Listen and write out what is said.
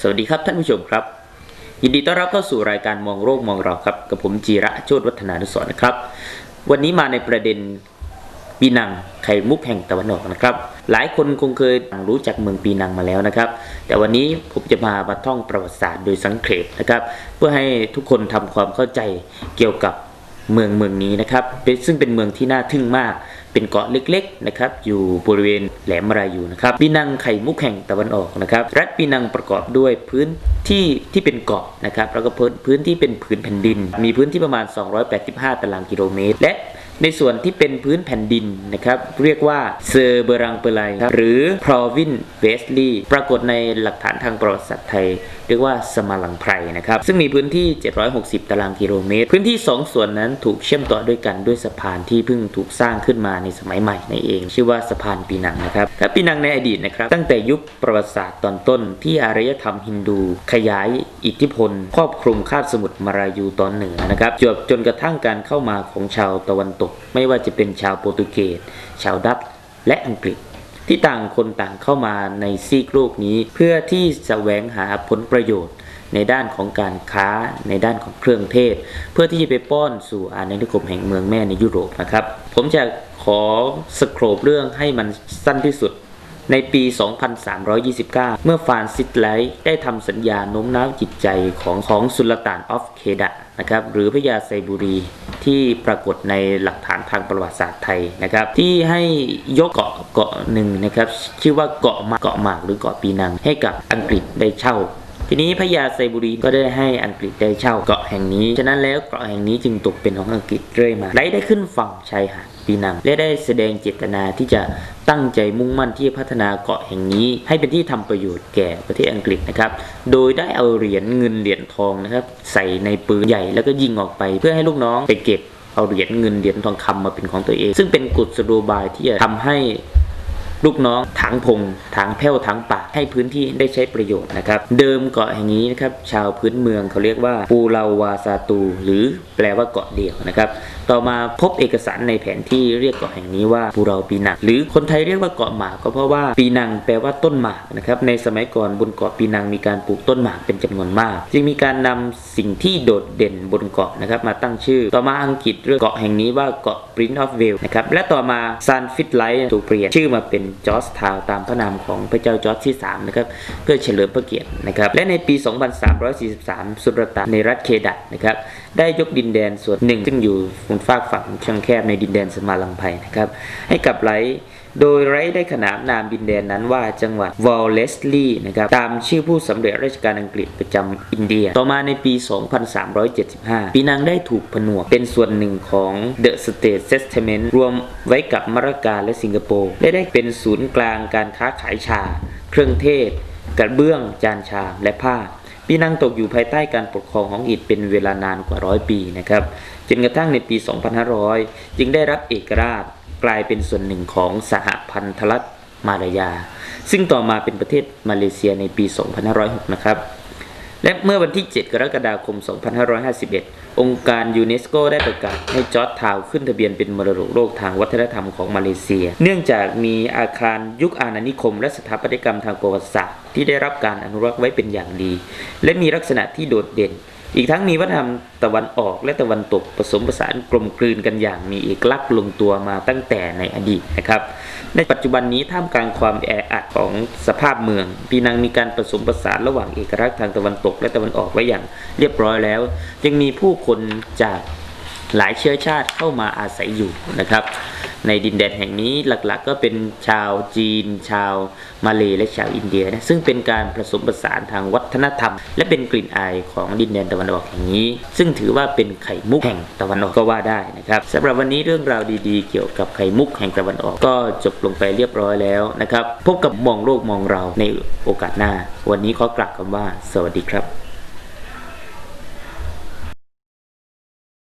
สวัสดีครับท่านผู้ชมครับ ยินดีต้อนรับเข้าสู่รายการมองโรคมองเราครับกับผมจีระโชตวัฒนานุสรนะครับ วันนี้มาในประเด็นปีนังไข่มุกแห่งตะวันออกนะครับ หลายคนคงเคยรู้จักเมืองปีนังมาแล้วนะครับ แต่วันนี้ผมจะมามาท่องประวัติศาสตร์โดยสังเขปนะครับ เพื่อให้ทุกคนทำความเข้าใจเกี่ยวกับเมืองเมืองนี้นะครับซึ่งเป็นเมืองที่น่าทึ่งมาก เป็นเกาะเล็กๆนะครับอยู่บริเวณแหลมมารายูนะครับปีนังไข่มุกแห่งตะวันออกนะครับรัฐปีนังประกอบด้วยพื้นที่ที่เป็นเกาะนะครับแล้วก็พื้นพื้นที่เป็นผืนแผ่นดิน มีพื้นที่ประมาณ 285 ตารางกิโลเมตร และ ในส่วนที่เป็นพื้นแผ่นดินนะครับเรียกว่าเซอร์เบรังเปไลครับหรือ Province Wesley ปรากฏในหลักฐานทางประวัติศาสตร์ไทย เรียกว่าสมาลังไพรนะครับซึ่งมีพื้นที่ 760 ตารางกิโลเมตร พื้นที่ 2 ส่วนนั้นถูกเชื่อมต่อด้วยกันด้วยสะพานที่เพิ่งถูกสร้างขึ้นมาในสมัยใหม่ในเอง ชื่อว่าสะพานปีนังนะครับและปีนังในอดีตนะครับตั้งแต่ยุคประวัติศาสตร์ตอนต้น ที่อารยธรรมฮินดู ขยายอิทธิพล ครอบคลุมคาบสมุทรมารายูตอนเหนือนะครับจวบจนกระทั่งการเข้ามาของชาวตะวันตกไม่ว่าจะเป็นชาวโปรตุเกส ชาวดัตช์และอังกฤษ ที่ต่างคนต่างเข้ามาในซีกโลกนี้ เพื่อที่จะแสวงหาผลประโยชน์ในด้านของการค้าในด้านของเครื่องเทศ เพื่อที่จะไปป้อนสู่อาณานิคมแห่งเมืองแม่ในยุโรปนะครับ ผมจะขอสโครบเรื่องให้มันสั้นที่สุด ในปี 2329 เมื่อฟานซิสไลท์ได้ทำสัญญาโน้มน้าวจิตใจของของสุลต่านออฟเคดะนะครับหรือพระยาไซบุรี ที่ปรากฏในหลักฐานทางประวัติศาสตร์ไทยนะครับ ที่ให้ยกเกาะเกาะหนึ่งนะครับ ชื่อว่าเกาะมาเกาะหมากหรือเกาะปีนังให้กับอังกฤษได้เช่า ทีนี้พระยาไซบุรีก็ได้ให้อังกฤษได้เช่าเกาะแห่งนี้ ฉะนั้นแล้วเกาะแห่งนี้จึงตกเป็นของอังกฤษเรื่อยมาไลท์ได้ขึ้นฝั่งชายหาดปีนังและได้แสดงเจตนาที่จะตั้งใจมุ่งมั่นที่จะพัฒนาเกาะแห่งนี้ ให้เป็นที่ทำประโยชน์แก่ประเทศอังกฤษนะครับ โดยได้เอาเหรียญเงินเหรียญทองนะครับใส่ในปืนใหญ่แล้วก็ยิงออกไป เพื่อให้ลูกน้องไปเก็บเอาเหรียญเงินเหรียญทองคำมาเป็นของตัวเอง ซึ่งเป็นกุศโลบายที่จะทำให้ ลูกน้องถางพงถางแผ้วถางป่าให้พื้นที่ได้ใช้ประโยชน์นะครับ เดิมเกาะแห่งนี้นะครับชาวพื้นเมืองเขาเรียกว่าปูลาวาซาตู หรือแปลว่าเกาะเดี่ยวนะครับ ต่อมาพบเอกสารในแผนที่เรียกเกาะแห่งนี้ว่าปูเราปีนังหรือคนไทยเรียกว่าเกาะหมากก็เพราะว่าปีนังแปลว่าต้นหมากนะครับในสมัยก่อนบนเกาะปีนังมีการปลูกต้นหมากเป็นจำนวนมาก จึงมีการนำสิ่งที่โดดเด่นบนเกาะนะครับมาตั้งชื่อ ต่อมาอังกฤษเรียกเกาะแห่งนี้ว่าเกาะ Prince of Wales นะครับและต่อมาซานฟิตไลท์ถูกเปลี่ยนชื่อมาเป็นจอร์จทาวตามพระนามของพระเจ้าจอร์จที่ 3 นะครับ เพื่อเฉลิมพระเกียรตินะครับ และในปี 2343 สุรต่านในรัฐเคดัตนะครับ ได้ยกดินแดนส่วนหนึ่ง ซึ่งอยู่บนฟากฝั่งช่องแคบในดินแดนสมาลังไพนะครับ ให้กับไล โดยไร้ได้ขนานนามดินแดนนั้นว่าจังหวัดวอลเลสลีย์นะครับตามชื่อผู้สำเร็จราชการอังกฤษประจำอินเดีย ต่อมาในปี 2375 ปีนังได้ถูกผนวกเป็นส่วนหนึ่งของ The State Settlement รวมไว้กับมารกาและสิงคโปร์และได้เป็นศูนย์กลางการค้าขายชา เครื่องเทศ กระเบื้อง จานชามและผ้าปีนังตกอยู่ภายใต้การปกครองของอิฐเป็นเวลานานกว่าร้อยปีนะครับจนกระทั่งในปี 2500 จึงได้รับเอกราช กลายเป็นส่วนหนึ่งของสหพันธรัฐมาลายา ซึ่งต่อมาเป็นประเทศมาเลเซียในปี 2506 นะครับ และเมื่อวันที่ 7 กรกฎาคม 2551 องค์การยูเนสโกได้ประกาศให้จอร์จทาวขึ้นทะเบียนเป็นมรดกโลกทางวัฒนธรรมของมาเลเซีย เนื่องจากมีอาคารยุคอาณานิคม และสถาปัตยกรรมทางประวัติศาสตร์ที่ได้รับการอนุรักษ์ไว้เป็นอย่างดี และมีลักษณะที่โดดเด่น อีกทั้งมีวัฒนธรรมตะวันออกและตะวันตกผสมผสานกลมกลืนกันอย่างมีเอกลักษณ์ลงตัวมาตั้งแต่ในอดีตนะครับ ในปัจจุบันนี้ท่ามกลางความแออัดของสภาพเมืองปีนังมีการผสมผสานระหว่างเอกลักษณ์ทางตะวันตกและตะวันออกไว้อย่างเรียบร้อยแล้ว ยังมีผู้คนจากหลายเชื้อชาติเข้ามาอาศัยอยู่นะครับ ในดินแดนแห่งนี้หลักๆก็เป็นชาวจีน ชาวมาเลและชาวอินเดียนะซึ่งเป็นการผสมผสานทางวัฒนธรรม และเป็นกลิ่นอายของดินแดนตะวันออกแห่งนี้ ซึ่งถือว่าเป็นไข่มุกแห่งตะวันออกก็ว่าได้นะครับสำหรับวันนี้เรื่องราวดีๆ เกี่ยวกับไข่มุกแห่งตะวันออกก็จบลงไปเรียบร้อยแล้วนะครับพบกับมองโลกมองเราในโอกาสหน้า วันนี้ขอกล่าวคำว่า สวัสดีครับ